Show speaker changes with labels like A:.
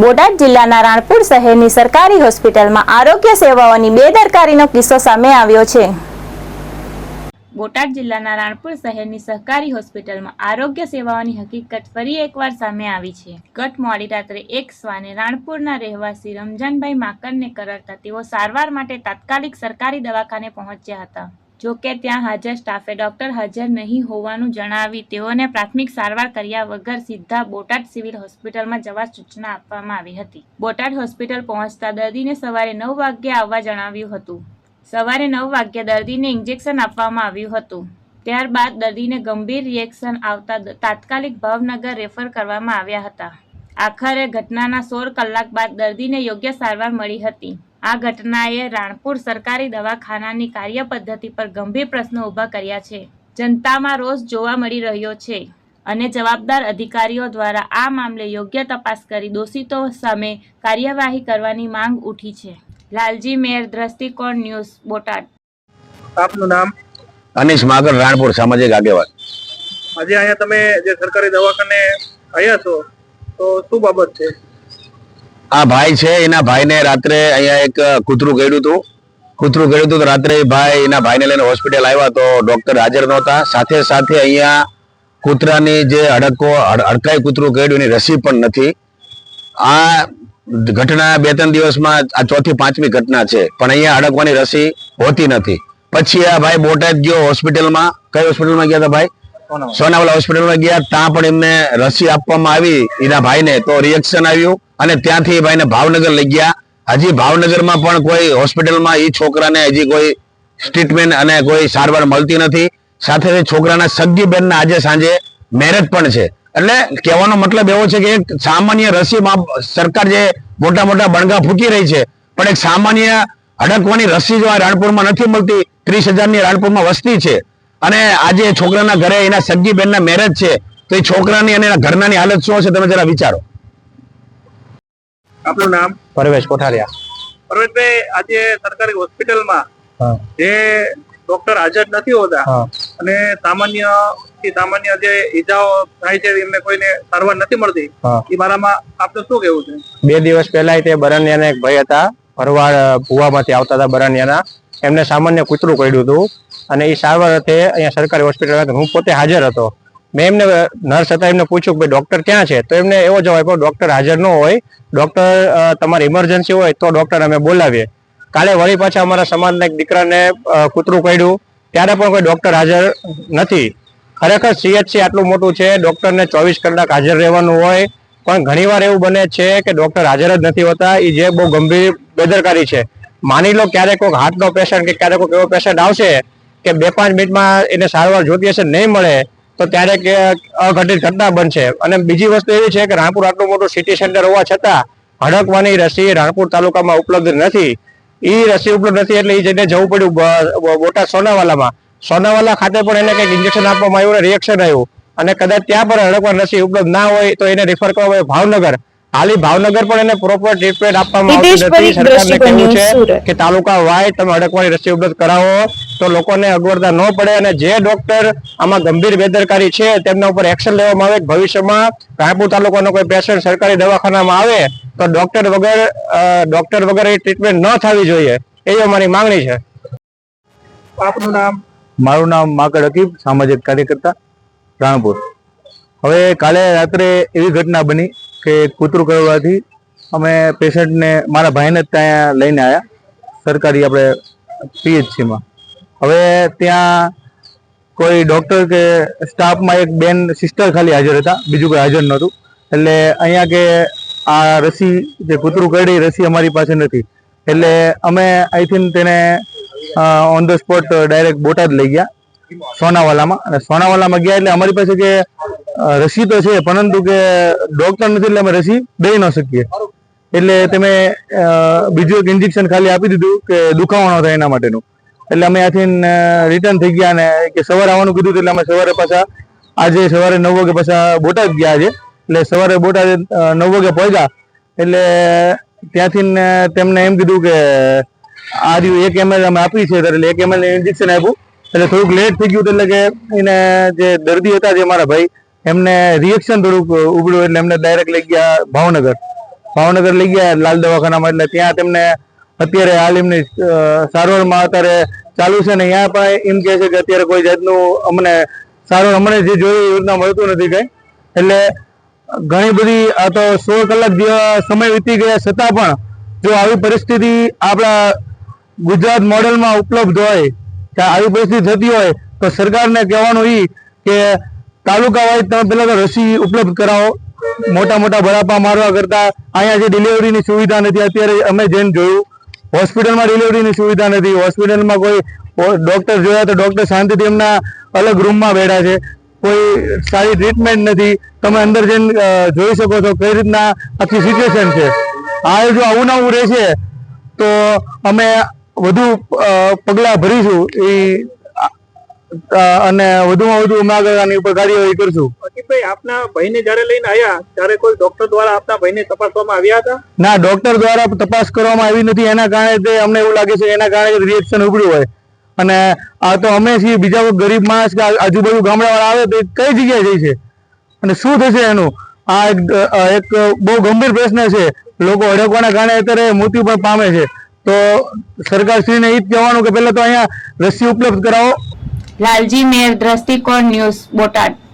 A: બોટાદ જિલ્લાના રાણપુર શહેરની સરકારી હોસ્પિટલમાં આરોગ્ય સેવાઓની બેદરકારીનો કિસ્સો સામે આવ્યો છે. બોટાદ જિલ્લાના રાણપુર શહેરની સહકારી હોસ્પિટલમાં આરોગ્ય સેવાઓની હકીકત ફરી એકવાર સામે આવી છે. ગત મોડી રાત્રે એક શ્વાને રાણપુરના રહેવાસી રમજાનભાઈ માકરને કરારતા તેઓ સારવાર માટે તાત્કાલિક સરકારી દવાખાને પહોંચ્યા હતા. જો કે ત્યાં હાજર સ્ટાફે ડોક્ટર હાજર નહીં હોવાનું જણાવી તેઓને પ્રાથમિક સારવાર કર્યા વગર સીધા બોટાદ સિવિલ હોસ્પિટલમાં જવા સૂચના આપવામાં આવી હતી. બોટાદ હોસ્પિટલ પહોંચતા દર્દીને સવારે નવ વાગ્યે આવવા જણાવ્યું હતું. સવારે નવ વાગ્યે દર્દીને ઇન્જેક્શન આપવામાં આવ્યું હતું. ત્યારબાદ દર્દીને ગંભીર રિએક્શન આવતા તાત્કાલિક ભાવનગર રેફર કરવામાં આવ્યા હતા. આખરે ઘટનાના સોળ કલાક બાદ દર્દીને યોગ્ય સારવાર મળી હતી. આ ઘટનાએ રાણપુર સરકારી દવાખાનાની કાર્યપદ્ધતિ પર ગંભીર પ્રશ્નો ઊભા કર્યા છે. જનતામાં રોષ જોવા મળી રહ્યો છે અને જવાબદાર અધિકારીઓ દ્વારા આ મામલે યોગ્ય તપાસ કરી દોષિતો સામે કાર્યવાહી કરવાની માંગ ઉઠી છે. લાલજી મેયર દ્રષ્ટિકોણ ન્યૂઝ બોટાદ.
B: આપનું નામ?
C: અનિશ માગર રાણપુર સામાજિક આગેવાન.
B: આજે અહીંયા તમે જે સરકારી દવાખાને આવ્યા છો તો શું બાબત છે?
C: આ ભાઈ છે, એના ભાઈને રાત્રે અહીંયા એક કૂતરું ગળ્યું હતું. કૂતરું ગળ્યું હતું રાત્રે ભાઈ એના ભાઈને લઈને હોસ્પિટલ આવ્યા તો ડોક્ટર હાજર નહોતા. સાથે સાથે અહીંયા કૂતરાની જે હડકો, હડ- હડકાઈ કૂતરું ગળ્યું એની રસી પણ નથી. આ ઘટના બે ત્રણ દિવસમાં આ ચોથી, પાંચમી ઘટના છે, પણ અહીંયા હડકવાની રસી હોતી નથી. પછી આ ભાઈ બોટાદ ગયો હોસ્પિટલમાં. કઈ હોસ્પિટલમાં ગયા હતા ભાઈ? સોનાવાલા હોસ્પિટલમાં ગયા, ત્યાં પણ એમને રસી આપવામાં આવી, એના ભાઈને તો રિએક્શન આવ્યું અને ત્યાંથી એ ભાઈને ભાવનગર લઈ ગયા. હજી ભાવનગરમાં પણ કોઈ હોસ્પિટલમાં એ છોકરાને હજી કોઈ ટ્રીટમેન્ટ અને કોઈ સારવાર મળતી નથી. સાથે છોકરાના સગી બેનના આજે સાંજે મેરેજ પણ છે. એટલે કહેવાનો મતલબ એવો છે કે એક સામાન્ય રસીમાં સરકાર જે મોટા મોટા બણગા ફૂકી રહી છે, પણ એક સામાન્ય હડકવાની રસી જો આ રાણપુરમાં નથી મળતી, ત્રીસ હજારની રાણપુરમાં વસ્તી છે અને આજે છોકરાના ઘરે એના સગી બેનના મેરેજ છે તો એ છોકરાની અને એના ઘરનાની હાલત શું હશે તમે જરા વિચારો.
B: આપનું નામ?
D: પરવેશ કોઠારિયા.
B: પરવેશભાઈ આજે સરકારી હોસ્પિટલમાં જે ડોક્ટર હાજર નથી હોતા અને સામાન્યથી સામાન્ય જે ઈજાઓ થાય છે એમને કોઈને સારવાર નથી મળતી એ બારામાં આપનું શું કેવું છે?
D: બે દિવસ પહેલા તે બરણિયાના એક ભાઈ હતા ભરવાડ ભુવામાંથી આવતા હતા બરણિયાના એમને સામાન્ય કૂતરું કર્યું હતું અને એ સારવાર અર્થે અહીંયા સરકારી હોસ્પિટલ હું પોતે હાજર હતો. મેં એમને, નર્સ હતા, એમને પૂછ્યું કે ભાઈ ડૉક્ટર ક્યાં છે? તો એમને એવો જવાબ આપ્યો, ડૉક્ટર હાજર ન હોય, ડૉક્ટર તમારે ઇમરજન્સી હોય તો ડોક્ટર અમે બોલાવીએ. કાલે વળી પાછા અમારા સમાજના એક દીકરાને કૂતરું કર્યું. ત્યારે પણ કોઈ ડૉક્ટર હાજર નથી. ખરેખર સીએચસી આટલું મોટું છે, ડૉક્ટરને ચોવીસ કલાક હાજર રહેવાનું હોય. પણ ઘણીવાર એવું બને છે કે ડૉક્ટર હાજર જ નથી હોતા. એ જે બહુ ગંભીર બેદરકારી છે. માની લો ક્યારેક કોઈક હાર્ટનો પેશન્ટ કે ક્યારેક કોઈક એવો પેશન્ટ આવશે કે બે પાંચ મિનિટમાં એને સારવાર જોતી હશે, નહીં મળે, તો ત્યારે કે અઘટિત ઘટના બનશે. અને બીજી વસ્તુ એવી છે કે રાણપુર આટલું મોટું સિટી સેન્ટર હોવા છતાં હડકવાની રસી રાણપુર તાલુકામાં ઉપલબ્ધ નથી. એ રસી ઉપલબ્ધ નથી એટલે એ જઈને જવું પડ્યું બોટાદ સોનાવાલામાં. સોનાવાલા ખાતે પણ એને કંઈક ઇન્જેક્શન આપવામાં આવ્યું રિએક્શન આવ્યું. અને કદાચ ત્યાં પણ હડકવા રસી ઉપલબ્ધ ના હોય તો એને રિફર કરવામાં આવે ભાવનગર. હાલી ભાવનગર પણ એને પ્રોપર ટ્રીટમેન્ટ આપવામાં આવતી નથી. સરકારને કહેવું છે કે તાલુકા વાય તમે અડકવાની રસી ઉપલબ્ધ કરાવો તો લોકોને અગવડતા ન પડે અને જે ડોક્ટર આમાં ગંભીર બેદરકારી છે તેમના ઉપર એક્શન લેવામાં આવે ભવિષ્યમાં રાયપુર તાલુકાનો કોઈ પેશન્ટ સરકારી દવાખાનામાં આવે તો ડોક્ટર વગર ડોક્ટર વગર એ ટ્રીટમેન્ટ ન થવી જોઈએ. એવી અમારી માંગણી છે.
B: આપનું નામ?
E: મારું નામ માકડ હકીબ સામાજિક કાર્યકર્તા રાણપુર. હવે કાલે રાત્રે એવી ઘટના બની કે કૂતરું કરવાથી અમે પેશન્ટને, મારા ભાઈને જ ત્યાં લઈને આવ્યા સરકારી આપણે પીએચસીમાં. હવે ત્યાં કોઈ ડૉક્ટર કે સ્ટાફમાં એક બેન સિસ્ટર ખાલી હાજર હતા. બીજું કોઈ હાજર નહોતું. એટલે અહીંયા કે આ રસી, જે કૂતરું કરડી રસી અમારી પાસે નથી. એટલે અમે આઈ થિંક તેને on the spot direct Botad લઈ ગયા. સોનાવાલામાં. અને સોનાવાલામાં ગયા એટલે અમારી પાસે કે રસી તો છે, પરંતુ કે ડોક્ટર નથી એટલે અમે રસી દઈ ન શકીએ. એટલે તમે બીજું એક ઇન્જેક્શન ખાલી આપી દીધું કે દુખાવો ન થાય એના માટેનું. એટલે અમે અહીંથી રિટર્ન થઈ ગયા અને કે સવારે આવવાનું કીધું એટલે અમે સવારે પાછા, આજે સવારે નવ વાગે પાછા બોટાદ ગયા આજે. એટલે સવારે બોટાદ નવ વાગે પહોંચ્યા. એટલે ત્યાંથી તેમને એમ કીધું કે, આ રહ્યું, એક એમએલ અમે આપી છે, એટલે એક એમએલ ઇન્જેક્શન આપ્યું. એટલે થોડુંક લેટ થઈ ગયું એટલે કે એને જે દર્દી હતા, જે મારા ભાઈ એમને રિએક્શન થોડુંક ઉભળ્યું એટલે એમને ડાયરેક્ટ લઈ ગયા ભાવનગર. ભાવનગર લઈ ગયા લાલ દવાખાનામાં એટલે ત્યાં તેમને અત્યારે હાલ એમની સારવારમાં અત્યારે ચાલુ છે ને અહીંયા પણ એમ કહે છે કે અત્યારે કોઈ જાતનું અમને સારવાર અમને જે જોઈએ એ રીતના મળતું નથી કંઈ. એટલે ઘણી બધી, આ તો સોળ કલાક જેવા સમય વીતી ગયા છતાં પણ જો આવી પરિસ્થિતિ આપણા ગુજરાત મોડેલમાં ઉપલબ્ધ હોય, કે આવી પરિસ્થિતિ થતી હોય તો સરકારને કહેવાનું એ કે તાલુકા વાઇઝ તમે પેલા રસી ઉપલબ્ધ કરાવો. મોટા મોટા બરાપા મારવા કરતા અહીંયા જે ડિલિવરીની સુવિધા નથી, અત્યારે અમે જેમ જોયું, હોસ્પિટલમાં ડિલિવરીની સુવિધા નથી. હોસ્પિટલમાં કોઈ ડૉક્ટર જોયા તો ડૉક્ટર શાંતિથી એમના અલગ રૂમમાં બેઠા છે. કોઈ સારી ટ્રીટમેન્ટ નથી. તમે અંદર જઈને જોઈ શકો છો કઈ રીતના આખી સિચ્યુએશન છે. આ જો આવું નવું રહેશે, તો અમે વધુ પગલાં ભરીશું. એ અને વધુમાં વધુ અમે આગળ આની ઉપર કાર્યવાહી કરશું.
B: અકીબભાઈ આપના ભાઈને જયારે લઈને આવ્યા ત્યારે કોઈ ડોક્ટર દ્વારા આપના ભાઈને તપાસવામાં આવ્યા હતા?
E: ના ડોક્ટર દ્વારા તપાસ કરવામાં આવી નથી. એના કારણે તે અમને એવું લાગે છે એના કારણે રિએક્શન ઉભર્યું હોય. અને આ તો અમે છીએ બીજા ગરીબ માણસ કે આજુબાજુ ગામડાવાળા આવે તો કઈ જગ્યાએ જઈશે છે? અને શું થશે એનું? આ એક બહુ ગંભીર પ્રશ્ન છે. લોકો અડકવાના કારણે અત્યારે મૃત્યુ પણ પામે છે. તો સરકારશ્રીને એ જ કહેવાનું કે પહેલાં તો અહીંયા રસી ઉપલબ્ધ કરાવો.
A: લાલજી મેર દ્રષ્ટિકોણ ન્યૂઝ બોટાદ